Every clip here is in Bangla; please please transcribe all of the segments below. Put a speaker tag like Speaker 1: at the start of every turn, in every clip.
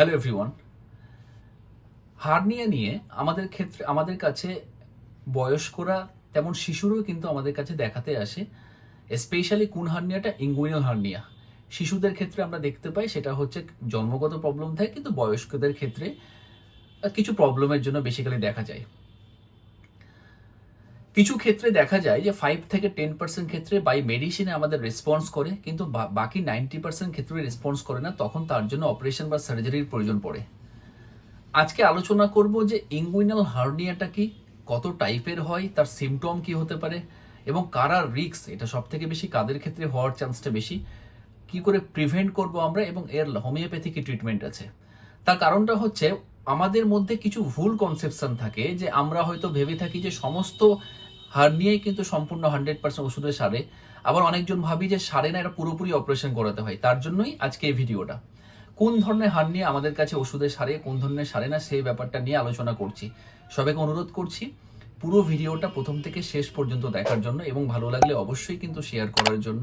Speaker 1: হ্যালো এভরিওয়ান হার্নিয়া নিয়ে আমাদের ক্ষেত্রে, আমাদের কাছে বয়স্করা, তেমন শিশুরও কিন্তু আমাদের কাছে দেখাতে আসে স্পেশালি কোন হার্নিয়াটা? Inguinal hernia. শিশুদের ক্ষেত্রে আমরা দেখতে পাই, সেটা হচ্ছে জন্মগত প্রবলেম থাকে, কিন্তু বয়স্কদের ক্ষেত্রে কিছু প্রবলেমের জন্য বেসিক্যালি দেখা যায়। কিছু ক্ষেত্রে দেখা যায় যে ফাইভ থেকে টেন পার্সেন্ট ক্ষেত্রে বাই মেডিসিনে আমাদের রেসপন্স করে, কিন্তু বাকি নাইনটি পার্সেন্ট ক্ষেত্রে রেসপন্স করে না, তখন তার জন্য অপারেশন বা সার্জারির প্রয়োজন পড়ে। আজকে আলোচনা করব যে ইঙ্গুইনাল হার্নিয়াটা কি, কত টাইপের হয়, তার সিমটম কি হতে পারে, এবং কারা রিক্স এটা সব থেকে বেশি কাদের ক্ষেত্রে হওয়ার চান্সটা বেশি, কি করে প্রিভেন্ট করব আমরা, এবং এর হোমিওপ্যাথিক ট্রিটমেন্ট আছে। তার কারণটা হচ্ছে, আমাদের মধ্যে কিছু ভুল কনসেপশন থাকে, যে আমরা হয়তো ভেবে থাকি যে সমস্ত হার্নিয়াই কিন্তু সম্পূর্ণ হান্ড্রেড পার্সেন্ট ওষুধে সারে। আবার অনেকজন ভাবি যে সারে না, এটা পুরোপুরি অপারেশন করাতে হয়। তার জন্যই আজকে এই ভিডিওটা। কোন ধরনের হার্নিয়া আমাদের কাছে ওষুধে সারে, কোন ধরনের সারে না, সেই ব্যাপারটা নিয়ে আলোচনা করছি। সবাইকে অনুরোধ করছি, পুরো ভিডিওটা প্রথম থেকে শেষ পর্যন্ত দেখার জন্য এবং ভালো লাগলে অবশ্যই কিন্তু শেয়ার করার জন্য।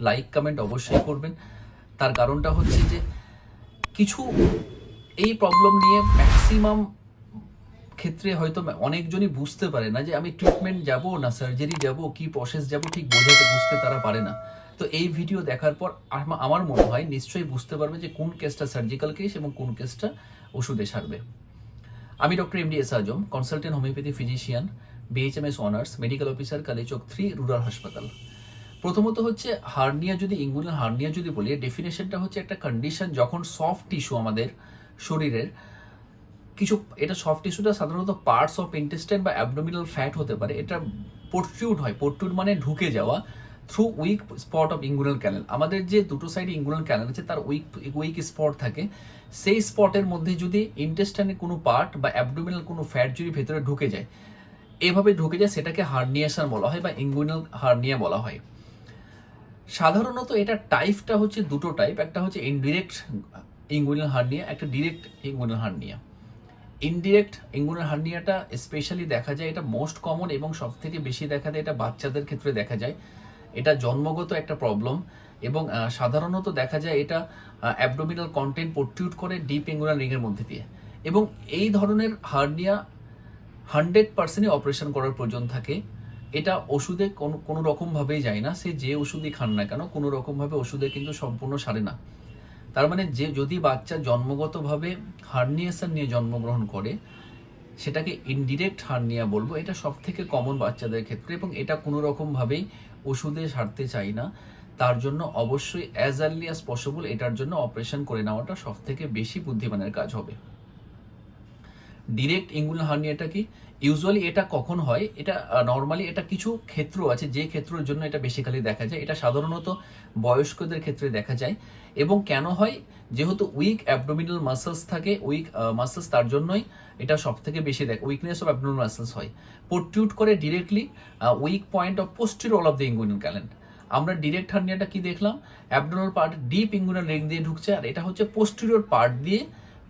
Speaker 1: লাইক কমেন্ট অবশ্যই করবেন। তার কারণটা হচ্ছে যে, কিছু এই প্রবলেম নিয়ে ম্যাক্সিমাম ক্ষেত্রে হয়তো অনেকজনই বুঝতে পারে না যে আমি ট্রিটমেন্ট যাব না সার্জারি যাব, কি প্রসেস যাব, ঠিক বোঝাতে বুঝতে তারা পারে না। তো এই ভিডিও দেখার পর আমা- আমার মনে হয় নিশ্চয়ই বুঝতে পারবে যে কোন কেসটা সার্জিক্যাল কেস এবং কোন কেসটা ওষুধে সারবে। আমি doctor M D S Azam consultant homeopathy physician BHMS honours medical officer Kaliachak three rural হাসপাতাল প্রথমত হচ্ছে হার্নিয়া যদি ইঙ্গুলার হার্নিয়া যদি বলি ডেফিনেশনটা হচ্ছে একটা কন্ডিশন যখন সফট টিস্যু আমাদের শরীরের কিছু, এটা সফট টিস্যুটা সাধারণত পার্টস অফ ইন্টেস্টাইন বা অ্যাবডোমিনাল ফ্যাট হতে পারে। এটা পোর্ট্রিউড হয়। পোর্ট্রিউড মানে ঢুকে যাওয়া through weak spot of inguinal canal আমাদের যে দুটো সাইডে ইঙ্গুলার ক্যানেল আছে, তার উইক উইক স্পট থাকে। সেই স্পটের মধ্যে যদি ইন্টেস্টাইনের কোনো পার্ট বা অ্যাবডোমিনাল কোনো ফ্যাট যদি ভেতরে ঢুকে যায়, এভাবে ঢুকে যায়, সেটাকে হার্নিয়েশন বলা হয় বা ইঙ্গুইনাল হার্নিয়া বলা হয়। সাধারণত এটা টাইপটা হচ্ছে দুটো টাইপ একটা হচ্ছে ইনডিরেক্ট ইঙ্গুইনাল হার্নিয়া একটা direct inguinal hernia indirect inguinal হার্নিয়াটা specially দেখা যায়, এটা মোস্ট কমন এবং সব থেকে বেশি দেখা যায়, এটা বাচ্চাদের ক্ষেত্রে দেখা যায়। এটা জন্মগত একটা প্রবলেম এবং সাধারণত দেখা যায় এটা অ্যাবডোমিনাল কন্টেন্ট প্রোটিউট করে ডিপ ইঙ্গুলার রিংয়ের মধ্যে দিয়ে। এবং এই ধরনের হার্নিয়া হান্ড্রেড পার্সেন্টই অপারেশন করার প্রয়োজন থাকে। এটা ওষুধে কোনো কোনো রকমভাবেই যায় না। সে যে ওষুধই খান না কেন, কোনো রকমভাবে ওষুধে কিন্তু সম্পূর্ণ সারে না। তার মানে যে যদি বাচ্চা জন্মগতভাবে হার্নিয়েশন নিয়ে জন্মগ্রহণ করে, সেটাকে ইনডিরেক্ট হার্নিয়া বলব, এটা সব থেকে কমন বাচ্চাদের ক্ষেত্রে এবং এটা কোনো রকমভাবেই ওষুধে সারতে চাই না। তার জন্য অবশ্যই অ্যাজ আর্লি অ্যাজ পসিবল এটার জন্য অপারেশন করে নেওয়াটা সব থেকে বেশি বুদ্ধিমানের কাজ হবে। ডিরেক্ট ইঙ্গুল হার্নিয়াটা কি? ইউজুয়ালি এটা কখন হয়? এটা নর্মালি এটা কিছু ক্ষেত্র আছে, যে ক্ষেত্রের জন্য এটা বেসিক্যালি দেখা যায়। এটা সাধারণত বয়স্কদের ক্ষেত্রে দেখা যায়। এবং কেন হয়? যেহেতু উইক অ্যাবডোমিনাল মাসেলস থাকে উইক মাসেলস তার জন্যই এটা সব থেকে বেশি দেখ উইকনেস অফ অ্যাবডোমিনাল মাসেলস হয়। পোর্টিউট করে directly weak point of posterior of the inguinal canal আমরা ডিরেক্ট হার্নিয়াটা কি দেখলাম? Abdominal part deep inguinal ring দিয়ে ঢুকছে, আর এটা হচ্ছে পোস্টিরিয়র পার্ট দিয়ে,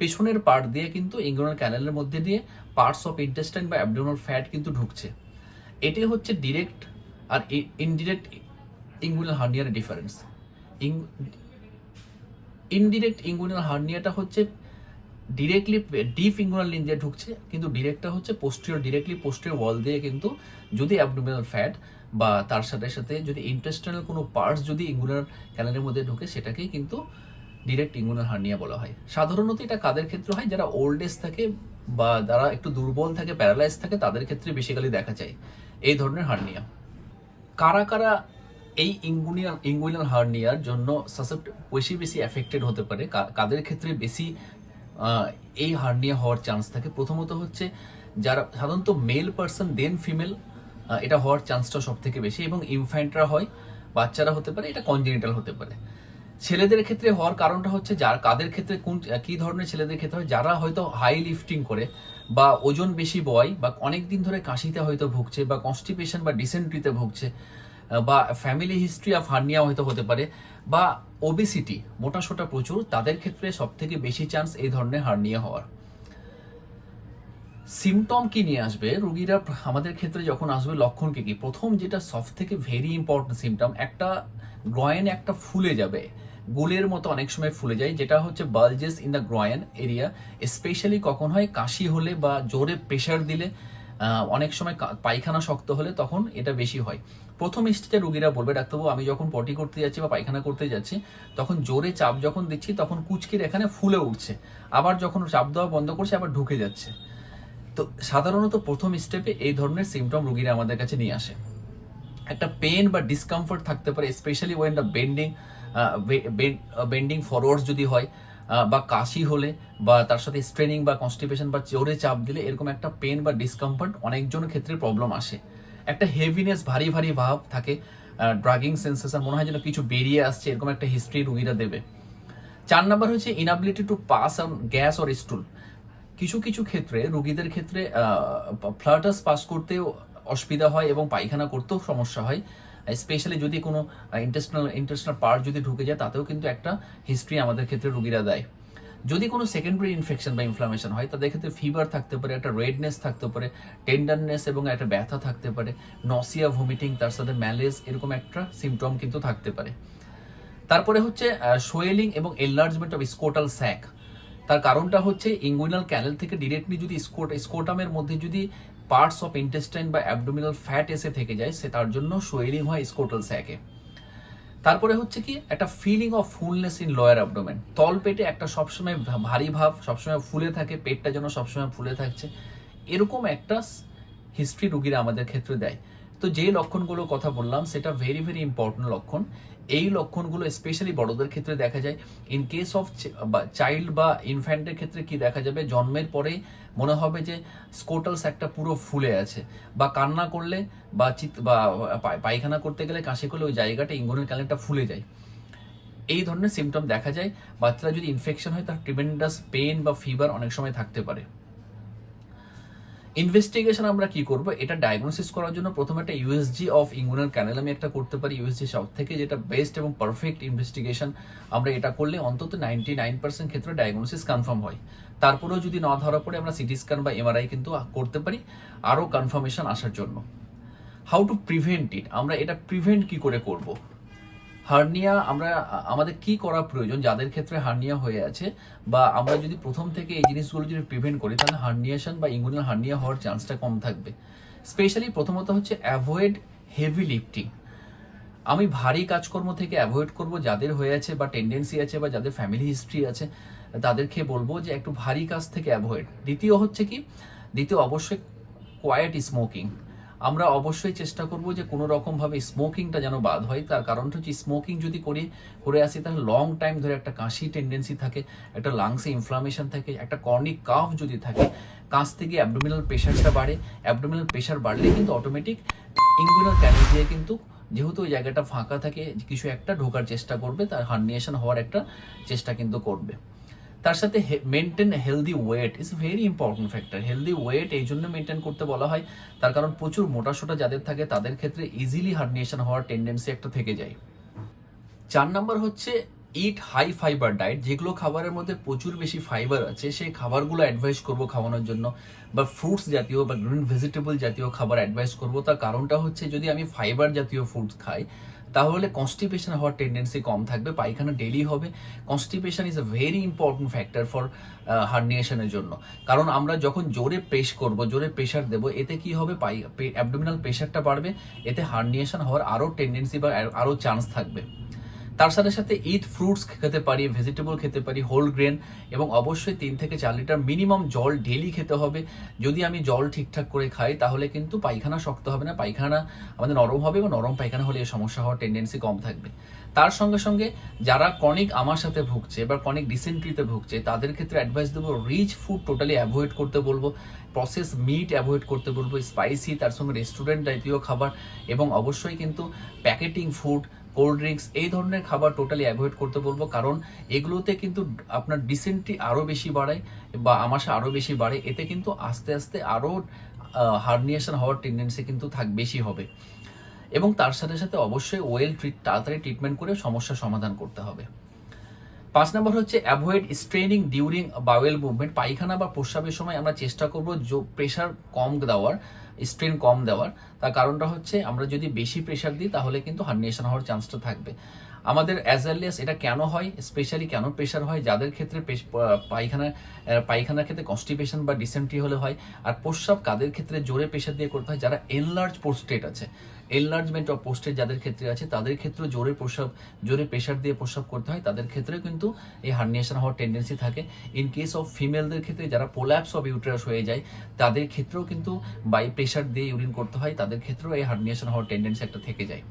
Speaker 1: পেছনের পার্ট দিয়ে কিন্তু ইঙ্গুইনাল ক্যানেলের মধ্যে দিয়ে পার্টস অফ ইন্টেস্টাইন বা অ্যাবডোমিনাল ফ্যাট কিন্তু ঢুকছে। এটাই হচ্ছে ডিরেক্ট আর ইনডিরেক্ট ইঙ্গুইনাল হার্নিয়ার ডিফারেন্স ইনডিরেক্ট ইঙ্গুইনাল হার্নিয়াটা হচ্ছে ডিরেক্টলি ডিপ ইঙ্গুইনাল লিন দিয়ে ঢুকছে, কিন্তু ডিরেক্টটা হচ্ছে পোস্টিরিয়র ডিরেক্টলি পোস্টিরিয়র ওয়াল দিয়ে কিন্তু যদি অ্যাবডোমিনাল ফ্যাট বা তার সাথে সাথে যদি ইন্টেস্টাইনাল কোনো পার্টস যদি ইঙ্গুলার ক্যানেলের মধ্যে ঢুকে, সেটাকেই কিন্তু ডিরেক্ট ইঙ্গুলার হার্নিয়া বলা হয়। সাধারণত এটা কাদের ক্ষেত্রে হয়? যারা ওল্ড এজ থাকে বা যারা একটু দুর্বল থাকে প্যারালাইজ থাকে, তাদের ক্ষেত্রে বেসিক্যালি দেখা যায় এই ধরনের হার্নিয়া কারা কারা এই ইঙ্গুনিয়াল ইঙ্গুইনাল হার্নিয়ার জন্য সাসেপ্ট বেশি বেশি এফেক্টেড হতে পারে। কাদের ক্ষেত্রে বেশি এই হার্নিয়া হওয়ার চান্স থাকে? প্রথমত হচ্ছে যারা সাধারণত মেল পার্সন দেন ফিমেল এটা হওয়ার চান্সটা সব থেকে বেশি এবং ইনফ্যান্টরা হয়, বাচ্চারা হতে পারে, এটা কনজেনিটাল হতে পারে। ছেলেদের ক্ষেত্রে হওয়ার কারণটা হচ্ছে যার, কাদের ক্ষেত্রে কোন, কি ধরনের ছেলেদের ক্ষেত্রে হয়, যারা হয়তো হাই লিফটিং করে বা ওজন বেশি বয় বা অনেক দিন ধরে কাশিতে হয়তো ভুগছে বা কনস্টিপেশন বা ডিসেন্ট্রিতে ভুগছে বা ফ্যামিলি হিস্ট্রি অফ হার্নিয়া হয়তো হতে পারে, বা ওবিসিটি মোটা সোটা প্রচুর, তাদের ক্ষেত্রে সব থেকে বেশি চান্স এই ধরনের হার্নিয়া হওয়ার। সিমটম কি নিয়ে আসবে? রুগীরা আমাদের ক্ষেত্রে যখন আসবে, লক্ষণ কি কি? প্রথম যেটা সব থেকে ভেরি ইম্পর্টেন্ট সিমটম একটা গ্রয়েন একটা ফুলে যাবে। গুলের মতো অনেক সময় ফুলে যায়, যেটা হচ্ছে bulges in the groin area specially কখন হয়, কাশি হলে বা জোরে প্রেশার দিলে অনেক সময় পায়খানা শক্ত হলে তখন এটা বেশি হয়। প্রথম স্টেজে রুগীরা বলবে, ডাক্তারবাবু, আমি যখন পটি করতে যাচ্ছি বা পায়খানা করতে যাচ্ছি, তখন জোরে চাপ যখন দিচ্ছি, তখন কুচকির এখানে ফুলে উঠছে। আবার যখন চাপ দেওয়া বন্ধ করছে, আবার ঢুকে যাচ্ছে। তো সাধারণত প্রথম স্টেপে এই ধরনের সিমটম রুগীরা আমাদের কাছে নিয়ে আসে। একটা পেন বা ডিসকমফর্ট থাকতে পারে specially when the bending bending forwards যদি হয়। বা কাশি হলে বা তার সাথে স্ট্রেনিং বা কনস্টিপেশন বা জোরে চাপ দিলে এরকম একটা পেন বা ডিসকমফর্ট অনেকজনের ক্ষেত্রে প্রবলেম আসে। একটা হেভিনেস ভারী ভারী ভাব থাকে ড্রাগিং সেন্সেশন মনে হয় যেন কিছু বেরিয়ে আসছে, এরকম একটা হিস্ট্রি রুগীরা দেবে। চার নাম্বার হচ্ছে inability to pass on gas or stool কিছু কিছু ক্ষেত্রে, রুগীদের ক্ষেত্রে ফ্লাটাস পাস করতেও অসুবিধা হয় এবং পায়খানা করতেও সমস্যা হয়। স্পেশালি যদি কোনো ইন্টেস্টনাল ইন্টেস্টনাল পার্ট যদি ঢুকে যায়, তাতেও কিন্তু একটা হিস্ট্রি আমাদের ক্ষেত্রে রুগীরা দেয়। যদি কোনো সেকেন্ডারি ইনফেকশন বা ইনফ্লামেশন হয়, তাদের ক্ষেত্রে ফিভার থাকতে পারে, একটা রেডনেস থাকতে পারে টেন্ডারনেস এবং একটা ব্যথা থাকতে পারে নসিয়া ভমিটিং তার সাথে ম্যালেজ এরকম একটা সিমটম কিন্তু থাকতে পারে। তারপরে হচ্ছে সোয়েলিং এবং এনলার্জমেন্ট অফ স্কোটাল স্যাক তার কারণটা হচ্ছে ইঙ্গুইনাল ক্যানেল থেকে ডিরেক্টলি যদি স্কোট স্কোটামের মধ্যে যদি পার্টস অফ ইন্টেস্টাইন বা অ্যাবডোমিনাল ফ্যাট এসে থেকে যায়, সে তার জন্য সোয়েলিং হয় স্কোটাল স্যাকে তারপরে হচ্ছে কি, একটা feeling of fullness in lower abdomen তল পেটে একটা সবসময় ভারী ভাব, সবসময় ফুলে থাকে, পেটটা যেন সবসময় ফুলে থাকছে। এরকম একটা হিস্ট্রি রুগীরা আমাদের ক্ষেত্রে দেয়। তো যে লক্ষণগুলো কথা বললাম, সেটা ভেরি ভেরি ইম্পর্টেন্ট লক্ষণ। এই লক্ষণগুলো স্পেশালি বড়দের ক্ষেত্রে দেখা যায়। ইন কেস অফ চাইল্ড বা ইনফ্যান্টের ক্ষেত্রে কি দেখা যাবে? জন্মের পরে মনে হবে যে স্কোটালস একটা পুরো ফুলে আছে। বা কান্না করলে বা চিত বা পায়- পায়খানা করতে গেলে কাশি করলে ওই জায়গাটা ইঙ্গুনের ক্যালেন্ডার ফুলে যায়। এই ধরনের সিমটম দেখা যায়। বাচ্চারা যদি ইনফেকশন হয়, তার ট্রিমেন্ডাস পেন বা ফিভার অনেক সময় থাকতে পারে। ইনভেস্টিগেশন আমরা কি করব? এটা ডায়াগনোসিস করার জন্য প্রথমে একটা ইউএসজি অফ ইঙ্গুনাল ক্যানেল আমি একটা করতে পারি। ইউএসজি সাউথ থেকে যেটা বেস্ট এবং পারফেক্ট ইনভেস্টিগেশন আমরা এটা করলে অন্তত নাইনটি নাইন পার্সেন্ট ক্ষেত্রে ডায়াগনোসিস কনফার্ম হয়। তারপরেও যদি না ধরা পড়ে, আমরা সিটি স্ক্যান বা এমআরআই কিন্তু করতে পারি। আরও কনফার্মেশন আসার জন্য। হাউ টু প্রিভেন্ট ইট আমরা এটা প্রিভেন্ট কি করে করব? হার্নিয়া, আমরা, আমাদের কি করা প্রয়োজন? যাদের ক্ষেত্রে হার্নিয়া হয়ে আছে, বা আমরা যদি প্রথম থেকে এই জিনিসগুলো যদি প্রিভেন্ট করি, তাহলে হার্নিয়েশন বা ইঙ্গুনাল হার্নিয়া হওয়ার চান্সটা কম থাকবে। স্পেশালি প্রথমত হচ্ছে অ্যাভয়েড হেভি লিফটিং আমি ভারী কাজকর্ম থেকে অ্যাভয়েড করব যাদের হয়ে আছে, বা টেন্ডেন্সি আছে, বা যাদের ফ্যামিলি হিস্ট্রি আছে তাদেরকে বলব যে একটু ভারী কাজ থেকে অ্যাভয়েড দ্বিতীয় হচ্ছে কি, দ্বিতীয় অবশ্যই কোয়াইট স্মোকিং আমরা অবশ্যই চেষ্টা করব যে কোনো রকমভাবে স্মোকিংটা যেন বাদ হয়। তার কারণটা হচ্ছে স্মোকিং যদি করি, করে আসি, তাহলে লং টাইম ধরে একটা কাশি টেন্ডেন্সি থাকে, একটা লাংসে ইনফ্লামেশন থাকে, একটা কর্নিক কাফ যদি থাকে কাশ থেকে অ্যাবডোমিনাল প্রেশারটা বাড়ে। অ্যাবডোমিনাল প্রেশার বাড়লে কিন্তু অটোমেটিক ইঙ্গুইনাল ক্যানেল দিয়ে কিন্তু যেহেতু ওই জায়গাটা ফাঁকা থাকে, কিছু একটা ঢোকার চেষ্টা করবে, তার হার্নিয়েশন হওয়ার একটা চেষ্টা কিন্তু করবে। তার সাথে maintain healthy weight is very important factor healthy weight এই জন্য মেনটেন করতে বলা হয়। তার কারণ প্রচুর মোটাসোটা যাদের থাকে, তাদের ক্ষেত্রে ইজিলি হার্নিয়েশন হওয়ার টেন্ডেন্সি একটা থেকে যায়। চার নাম্বার হচ্ছে ইট হাই ফাইবার ডায়েট যেগুলো খাবারের মধ্যে প্রচুর বেশি ফাইবার আছে, সেই খাবারগুলো অ্যাডভাইস করব খাওয়ানোর জন্য। বা ফ্রুটস জাতীয় বা গ্রিন ভেজিটেবল জাতীয় খাবার অ্যাডভাইস করব। তার কারণটা হচ্ছে যদি আমি ফাইবার জাতীয় ফুডস খাই তাহলে কনস্টিপেশন হওয়ার টেন্ডেন্সি কম থাকবে, পায়খানা ডেলি হবে। Constipation is a very important factor for হার্নিয়েশনের জন্য। কারণ আমরা যখন জোরে প্রেস করব, জোরে প্রেশার দেব, এতে কি হবে? পাই অ্যাবডোমিনাল প্রেশারটা বাড়বে, এতে হার্নিয়েশন হওয়ার আরও টেন্ডেন্সি বা আরও চান্স থাকবে। তার সাথে সাথে ইট ফ্রুটস খেতে পারি ভেজিটেবল খেতে পারি হোল গ্রেন এবং অবশ্যই তিন থেকে চার লিটার মিনিমাম জল ডেলি খেতে হবে। যদি আমি জল ঠিকঠাক করে খাই, তাহলে কিন্তু পায়খানা শক্ত হবে না। পায়খানা আমাদের নরম হবে এবং নরম পায়খানা হলে এই সমস্যা হওয়ার টেন্ডেন্সি কম থাকবে। তার সঙ্গে সঙ্গে যারা কনিক আমার সাথে ভুগছে বা কনিক ডিসেন্ট্রিতে ভুগছে, তাদের ক্ষেত্রে অ্যাডভাইস দেবো রিচ ফুড টোটালি অ্যাভয়েড করতে বলব। প্রসেস মিট অ্যাভয়েড করতে বলব। স্পাইসি তার সঙ্গে রেস্টুরেন্ট জাতীয় খাবার এবং অবশ্যই কিন্তু প্যাকেটিং ফুড কোল্ড ড্রিঙ্কস এই ধরনের খাবার টোটালি অ্যাভয়েড করতে বলব। কারণ এগুলোতে কিন্তু আপনার ডিসেন্ট্রি আরও বেশি বাড়ায় বা আমাশা আরও বেশি বাড়ে এতে কিন্তু আস্তে আস্তে আরও হার্নিয়েশন হওয়ার টেন্ডেন্সি কিন্তু থাক, বেশি হবে। এবং তার সাথে সাথে অবশ্যই ওয়েল ট্রিট তাড়াতাড়ি ট্রিটমেন্ট করে সমস্যার সমাধান করতে হবে। পাঁচ নম্বর হচ্ছে avoid straining during bowel movement পায়খানা বা প্রস্রাবের সময় আমরা চেষ্টা করব প্রেশার কম দেওয়ার স্ট্রেন কম দেওয়ার। তার কারণটা হচ্ছে, আমরা যদি বেশি প্রেশার দিই, তাহলে কিন্তু হার্নিয়েশন হওয়ার চান্সটা থাকবে। আমাদের অ্যাজারলিয়াস এটা কেন হয় স্পেশালি কেন প্রেশার হয়, যাদের ক্ষেত্রে পায়খানা পায়খানার ক্ষেত্রে কনস্টিপেশন বা ডিসেন্ট্রি হলে হয়, আর প্রস্রাব কাদের ক্ষেত্রে জোরে প্রেশার দিয়ে করতে হয়, যারা এনলার্জ পোস্টেট আছে। এনলার্জমেন্ট অফ পোস্টেট যাদের ক্ষেত্রে আছে, তাদের ক্ষেত্রে জোরে প্রস্রাব, জোরে প্রেশার দিয়ে প্রস্রাব করতে হয়, তাদের ক্ষেত্রে কিন্তু এই হার্নিয়েশন হওয়ার টেন্ডেন্সি থাকে। ইন কেস অফ ফিমেলদের ক্ষেত্রে যারা পোল্যাপস অফ ইউটেরাস হয়ে যায়, তাদের ক্ষেত্রেও কিন্তু বাই প্রেশার দিয়ে ইউরিন করতে হয়, তাদের ক্ষেত্রেও এই হার্নিয়েশন হওয়ার টেন্ডেন্সি একটা থেকে যায়।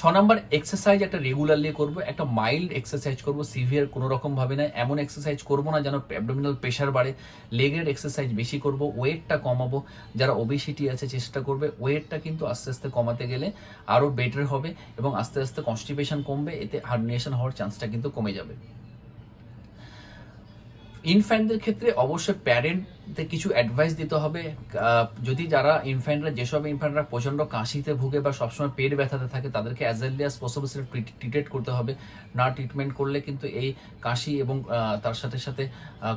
Speaker 1: ছ নম্বর এক্সারসাইজ একটা রেগুলারলি করব, একটা মাইল্ড এক্সারসাইজ করব সিভিয়ার কোনো রকমভাবে না, এমন এক্সারসাইজ করব না যেন অ্যাবডোমিনাল প্রেশার বাড়ে। লেগের এক্সারসাইজ বেশি করব ওয়েটটা কমাবো। যারা ওবেসিটি আছে চেষ্টা করবে ওয়েটটা কিন্তু আস্তে আস্তে কমাতে গেলে আরও বেটার হবে এবং আস্তে আস্তে কনস্টিপেশন কমবে, এতে হার্নিয়েশন হওয়ার চান্সটা কিন্তু কমে যাবে। ইনফ্যান্টদের ক্ষেত্রে অবশ্যই প্যারেন্টদের কিছু অ্যাডভাইস দিতে হবে। যদি যারা ইনফ্যান্টরা যেসব ইনফ্যান্টরা প্রচণ্ড কাশিতে ভুগে বা সবসময় পেট ব্যথাতে থাকে, তাদেরকে অ্যাজ এর্লি অ্যাজ পসিবল সেটা ট্রিটেড করতে হবে। না ট্রিটমেন্ট করলে কিন্তু এই কাশি এবং তার সাথে সাথে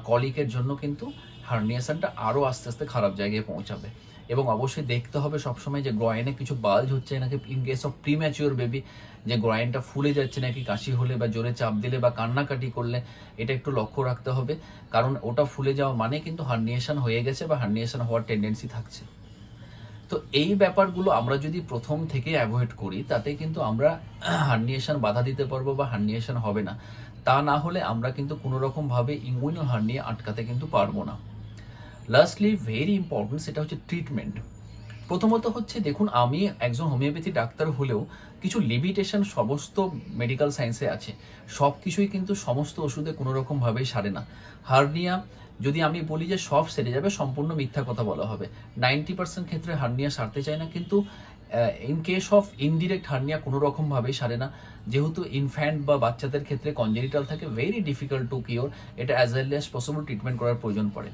Speaker 1: কলিকের জন্য কিন্তু হার্নিয়েশনটা আরও আস্তে আস্তে খারাপ জায়গায় পৌঁছাবে। এবং অবশ্যই দেখতে হবে সবসময় যে গ্রয়েনে কিছু বাল্জ হচ্ছে নাকি in case of premature baby যে গ্রয়েনটা ফুলে যাচ্ছে নাকি কাশি হলে বা জোরে চাপ দিলে বা কান্নাকাটি করলে, এটা একটু লক্ষ্য রাখতে হবে। কারণ ওটা ফুলে যাওয়া মানে কিন্তু হার্নিয়েশন হয়ে গেছে বা হার্নিয়েশন হওয়ার টেন্ডেন্সি থাকছে। তো এই ব্যাপারগুলো আমরা যদি প্রথম থেকে অ্যাভয়েড করি, তাতে কিন্তু আমরা হার্নিয়েশন বাধা দিতে পারব বা হার্নিয়েশন হবে না। তা না হলে আমরা কিন্তু কোনোরকমভাবে রকম ভাবে ইঙ্গুইনাল হার্নিয়া আটকাতে কিন্তু পারব না। লাস্টলি ভেরি ইম্পর্টেন্ট সেটা হচ্ছে ট্রিটমেন্ট প্রথমত হচ্ছে দেখুন, আমি একজন হোমিওপ্যাথি ডাক্তার হলেও কিছু লিমিটেশন সমস্ত মেডিকেল সায়েন্সে আছে। সব কিছুই কিন্তু সমস্ত ওষুধে কোনো রকমভাবেই সারে না। হার্নিয়া, যদি আমি বলি যে সব সেরে যাবে, সম্পূর্ণ মিথ্যা কথা বলা হবে। নাইনটি পার্সেন্ট ক্ষেত্রে হার্নিয়া সারতে চায় না, কিন্তু in case of indirect hernia কোনো রকমভাবেই সারে না। যেহেতু ইনফ্যান্ট বা বাচ্চাদের ক্ষেত্রে কনজেনিটাল থাকে ভেরি ডিফিকাল্ট টু কিওর এটা as early as possible treatment করার প্রয়োজন পড়ে।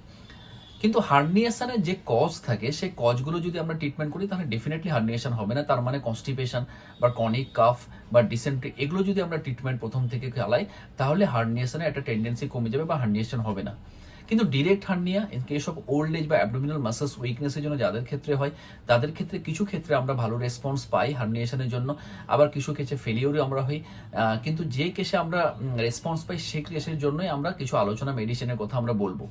Speaker 1: কিন্তু হার্নিয়েশনের যে কজ থাকে, সেই কজগুলো যদি আমরা ট্রিটমেন্ট করি, তাহলে ডেফিনেটলি হার্নিয়েশন হবে না। তার মানে কনস্টিপেশন বা কনিক কাফ বা ডিসেন্ট্রি এগুলো যদি আমরা ট্রিটমেন্ট প্রথম থেকে চালাই তাহলে হার্নিয়েশনের একটা টেন্ডেন্সি কমে যাবে বা হার্নিয়েশন হবে না। কিন্তু direct hernia in case of old age বা অ্যাবডোমিনাল মাসেলস উইকনেসের জন্য যাদের ক্ষেত্রে হয়, তাদের ক্ষেত্রে কিছু ক্ষেত্রে আমরা ভালো রেসপন্স পাই হার্নিয়েশনের জন্য। আবার কিছু ক্ষেত্রে ফেলিওরও আমরা হই। কিন্তু যে কেসে আমরা রেসপন্স পাই, সেই কেসের জন্যই আমরা কিছু আলোচনা মেডিসিনের কথা আমরা বলব।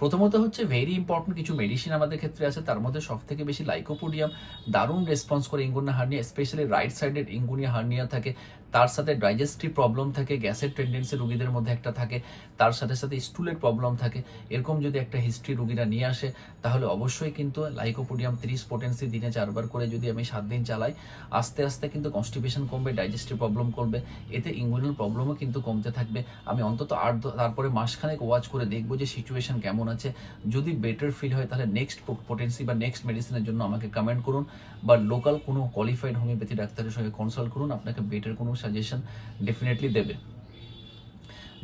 Speaker 1: প্রথমত হচ্ছে ভেরি ইম্পর্টেন্ট কিছু মেডিসিন আমাদের ক্ষেত্রে আছে, তার মধ্যে সব থেকে বেশি লাইকোপোডিয়াম দারুণ রেসপন্স করে ইঙ্গুনিয়া হার্নিয়া স্পেশালি রাইট সাইডের ইঙ্গুনিয়া হার্নিয়া থাকে। তার সাথে ডাইজেস্টিভ প্রবলেম থাকে, গ্যাসের টেন্ডেন্সি রোগীদের মধ্যে একটা থাকে, তার সাথে সাথে স্টুলের প্রবলেম থাকে। এরকম যদি একটা হিস্ট্রি রোগীরা নিয়ে আসে, তাহলে অবশ্যই কিন্তু লাইকোপোডিয়াম ত্রিশ পোটেন্সি দিনে চারবার করে যদি আমি সাত দিন চালাই, আস্তে আস্তে কিন্তু কনস্টিপেশন কমবে ডাইজেস্টিভ প্রবলেম করবে এতে ইঙ্গুইনাল প্রবলেমও কিন্তু কমতে থাকবে। আমি অন্তত আট তারপরে মাসখানেক ওয়াচ করে দেখব যে সিচুয়েশন কেমন আছে। যদি বেটার ফিল হয়, তাহলে নেক্সট পোটেন্সি বা নেক্সট মেডিসিনের জন্য আমাকে কমেন্ট করুন, বা লোকাল কোনো কোয়ালিফাইড হোমিওপ্যাথি ডাক্তারের সঙ্গে কনসাল্ট করুন, আপনাকে বেটার কোনো সাজেশন ডেফিনেটলি দেবে।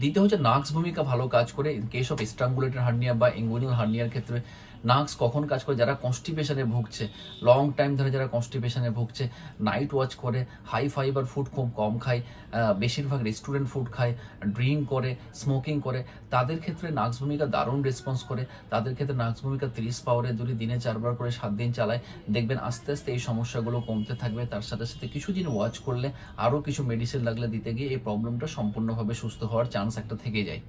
Speaker 1: দ্বিতীয় হচ্ছে নাক্স ভূমিকা ভালো কাজ করে in case of strangulated hernia বা ইঙ্গুইনাল হার্নিয়ার ক্ষেত্রে নাক্স কখন কাজ করে, যারা কনস্টিপেশনে ভুগছে লং টাইম ধরে যারা কনস্টিপেশনে ভুগছে নাইট ওয়াচ করে হাই ফাইবার ফুড খুব কম খায় বেশিরভাগ রেস্টুরেন্ট ফুড খায় ড্রিঙ্ক করে স্মোকিং করে, তাদের ক্ষেত্রে নাক্স ভূমিকা দারুণ রেসপন্স করে, তাদের ক্ষেত্রে নাক্স ভূমিকা তিরিশ পাওয়ারে যদি দিনে চারবার করে সাত দিন চালায়। দেখবেন আস্তে আস্তে এই সমস্যাগুলো কমতে থাকবে, তার সাথে সাথে কিছুদিন ওয়াচ করলে আরও কিছু মেডিসিন লাগলে দিতে গিয়ে এই প্রবলেমটা সম্পূর্ণভাবে সুস্থ হওয়ার চান্স একটা থেকে যায়।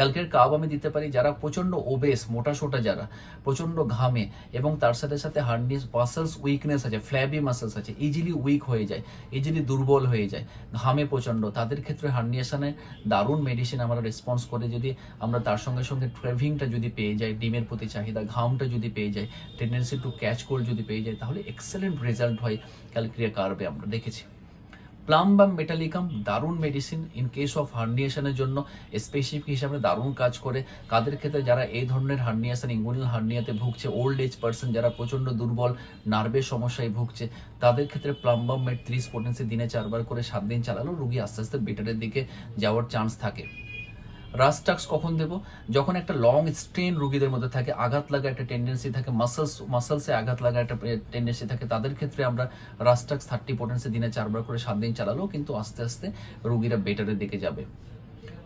Speaker 1: ক্যালকের কাব আমি দিতে পারি যারা প্রচণ্ড ওবেস মোটা সোটা যারা প্রচণ্ড ঘামে এবং তার সাথে সাথে হার্নিস মাসেলস উইকনেস আছে ফ্ল্যাবি মাসেলস আছে ইজিলি উইক হয়ে যায় ইজিলি দুর্বল হয়ে যায়, ঘামে প্রচণ্ড তাদের ক্ষেত্রে হার্নিয়েশনে দারুণ মেডিসিন আমরা রেসপন্স করে যদি আমরা তার সঙ্গে সঙ্গে ট্রেভিংটা যদি পেয়ে যাই, ডিমের প্রতি চাহিদা, ঘামটা যদি পেয়ে যাই টেন্ডেন্সি টু ক্যাচ কোল্ড যদি পেয়ে যাই, তাহলে এক্সেলেন্ট রেজাল্ট হয় ক্যালক্রিয়া কার্ভে আমরা দেখেছি। প্লাম বা মেটালিকাম দারুণ মেডিসিন ইন কেস অফ হার্নিয়েশনের জন্য স্পেসিফিক হিসাবে দারুণ কাজ করে। কাদের ক্ষেত্রে যারা এই ধরনের হার্নিয়েশন ইঙ্গুইনাল হার্নিয়াতে ভুগছে ওল্ড এজ পার্সন যারা প্রচণ্ড দুর্বল নার্ভের সমস্যায় ভুগছে, তাদের ক্ষেত্রে প্লাম্বাম মেট ত্রিশ পোটেন্সি দিনে চারবার করে সাত দিন চালালেও রুগী আস্তে আস্তে বেটারের দিকে যাওয়ার চান্স থাকে। রাস্টাক্স কখন দেব? যখন একটা লং স্ট্রেন রুগীদের মধ্যে থাকে, আঘাত লাগা একটা টেন্ডেন্সি থাকে মাসলস মাসলসে আঘাত লাগা একটা টেন্ডেন্সি থাকে, তাদের ক্ষেত্রে আমরা রাস্টাক্স থার্টি পোটেন্সি দিনে চারবার করে সাত দিন চালালেও কিন্তু আস্তে আস্তে রুগীরা বেটারের দিকে যাবে।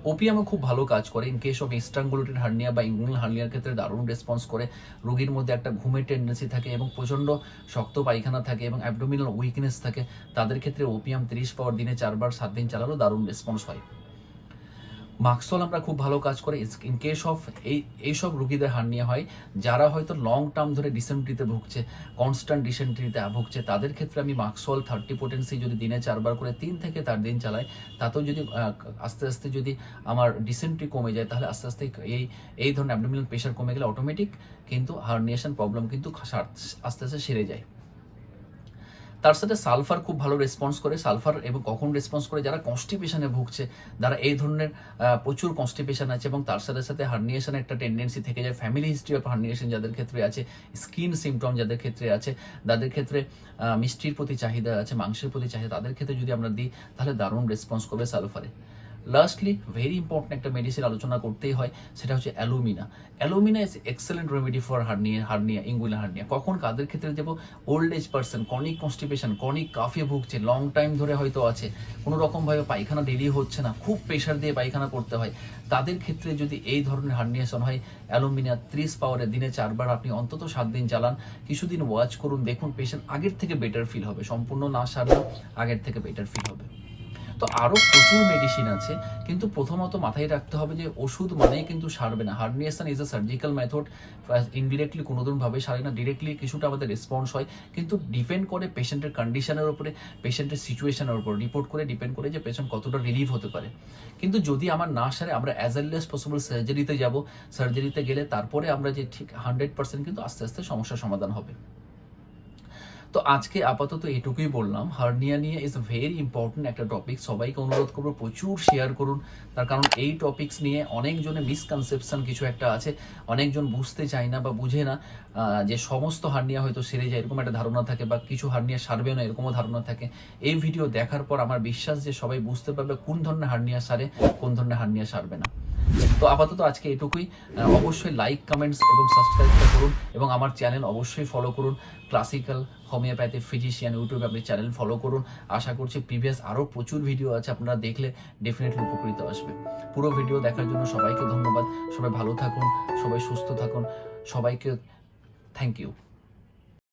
Speaker 1: ওপিয়ামও খুব ভালো কাজ করে in case of strangulated hernia বা ইঙ্গুলার হার্নিয়ার ক্ষেত্রে দারুণ রেসপন্স করে, রোগীর মধ্যে একটা ঘুমের টেন্ডেন্সি থাকে এবং প্রচণ্ড শক্ত পায়খানা থাকে এবং অ্যাবডোমিনাল উইকনেস থাকে, তাদের ক্ষেত্রে ওপিয়াম তিরিশ পাওয়ার দিনে চারবার সাত দিন চালালেও দারুণ রেসপন্স হয়। মাক্সল আমরা খুব ভালো কাজ করে ইন কেস অফ এই এইসব রুগীদের হার্নিয়া হয়, যারা হয়তো লং টার্ম ধরে ডিসেন্ট্রিতে ভুগছে কনস্ট্যান্ট ডিসেন্ট্রিতে ভুগছে, তাদের ক্ষেত্রে আমি মাক্সল থার্টি পোটেন্সি যদি দিনে চারবার করে তিন থেকে চার দিন চালাই, তাতেও যদি আস্তে আস্তে যদি আমার ডিসেন্ট্রি কমে যায়, তাহলে আস্তে আস্তে এই এই ধরনের অ্যাবডোমিনাল প্রেশার কমে গেলে অটোমেটিক কিন্তু হার্নিয়েশন প্রবলেম কিন্তু আস্তে আস্তে সেরে যায়। তার সাথে সালফার খুব ভালো রেসপন্স করে, সালফার এবং কখন রেসপন্স করে, যারা কনস্টিপেশনে ভুগছে, যারা এই ধরনের প্রচুর কনস্টিপেশন আছে এবং তার সাথে সাথে হার্নিয়েশন একটা টেন্ডেন্সি থেকে যায় ফ্যামিলি হিস্ট্রি অফ হার্নিয়েশন যাদের ক্ষেত্রে আছে স্কিন সিমটম যাদের ক্ষেত্রে আছে, তাদের ক্ষেত্রে মিষ্টির প্রতি চাহিদা আছে, মাংসের প্রতি চাহিদা, তাদের ক্ষেত্রে যদি আমরা দিই, তাহলে দারুণ রেসপন্স করবে সালফারে। লাস্টলি ভেরি ইম্পর্টেন্ট একটা মেডিসিন আলোচনা করতেই হয়, সেটা হচ্ছে alumina alumina is excellent remedy for hernia hernia inguinal hernia কখন কাদের ক্ষেত্রে দেবো? Old age person chronic constipation chronic cough ভুগছে লং টাইম ধরে হয়তো আছে। কোনো রকমভাবে পায়খানা ডেলি হচ্ছে না, খুব প্রেশার দিয়ে পায়খানা করতে হয়। তাদের ক্ষেত্রে যদি এই ধরনের হার্নিয়েশন হয় অ্যালুমিনিয়া ত্রিশ পাওয়ারে দিনে চারবার আপনি অন্তত সাত দিন চালান। কিছুদিন ওয়াচ করুন, দেখুন পেশেন্ট আগের থেকে বেটার ফিল হবে। সম্পূর্ণ না সারলেও আগের থেকে বেটার ফিল হবে। তো আরও প্রচুর মেডিসিন আছে, কিন্তু প্রথমত মাথায় রাখতে হবে যে ওষুধ মানেই কিন্তু সারবে না। Herniation is a surgical method indirectly কোনোদিনভাবে সারে না ডিরেক্টলি কিছুটা আমাদের রেসপন্স হয়, কিন্তু ডিপেন্ড করে পেশেন্টের কন্ডিশনের উপরে পেশেন্টের সিচুয়েশনের উপর রিপোর্ট করে ডিপেন্ড করে যে পেশেন্ট কতটা রিলিভ হতে পারে। কিন্তু যদি আমার না সারে, আমরা অ্যাজ আর্লি অ্যাজ পসিবল সার্জারিতে যাব সার্জারিতে গেলে তারপরে আমরা যে ঠিক হান্ড্রেড পার্সেন্ট কিন্তু আস্তে আস্তে সমস্যার সমাধান হবে। তো আজকে আপাতত এটুকুই বললাম। হার্নিয়া নিয়ে ইজ ভেরি ইম্পর্টেন্ট একটা টপিক সবাইকে অনুরোধ করব প্রচুর শেয়ার করুন। তার কারণ এই টপিকস নিয়ে অনেকজনের মিসকনসেপশন কিছু একটা আছে। অনেকজন বুঝতে চায় না বা বুঝে না যে সমস্ত হার্নিয়া হয়তো সেরে যায়, এরকম একটা ধারণা থাকে বা কিছু হার্নিয়া সারবে না, এরকমও ধারণা থাকে। এই ভিডিও দেখার পর আমার বিশ্বাস যে সবাই বুঝতে পারবে কোন ধরনের হার্নিয়া সারে, কোন ধরনের হার্নিয়া সারবে না। তো আপাতত আজকে এটুকুই। অবশ্যই লাইক কমেন্টস এবং সাবস্ক্রাইবটা করুন এবং আমার চ্যানেল অবশ্যই ফলো করুন। ক্লাসিক্যাল হোমিওপ্যাথি ফিজিশিয়ান ইউটিউবে আপনি চ্যানেল ফলো করুন। আশা করছি প্রিভিয়াস আরও প্রচুর ভিডিও আছে, আপনারা দেখলে ডেফিনেটলি উপকৃত আসবে। পুরো ভিডিও দেখার জন্য সবাইকে ধন্যবাদ। সবাই ভালো থাকুন, সবাই সুস্থ থাকুন। সবাইকে থ্যাংক ইউ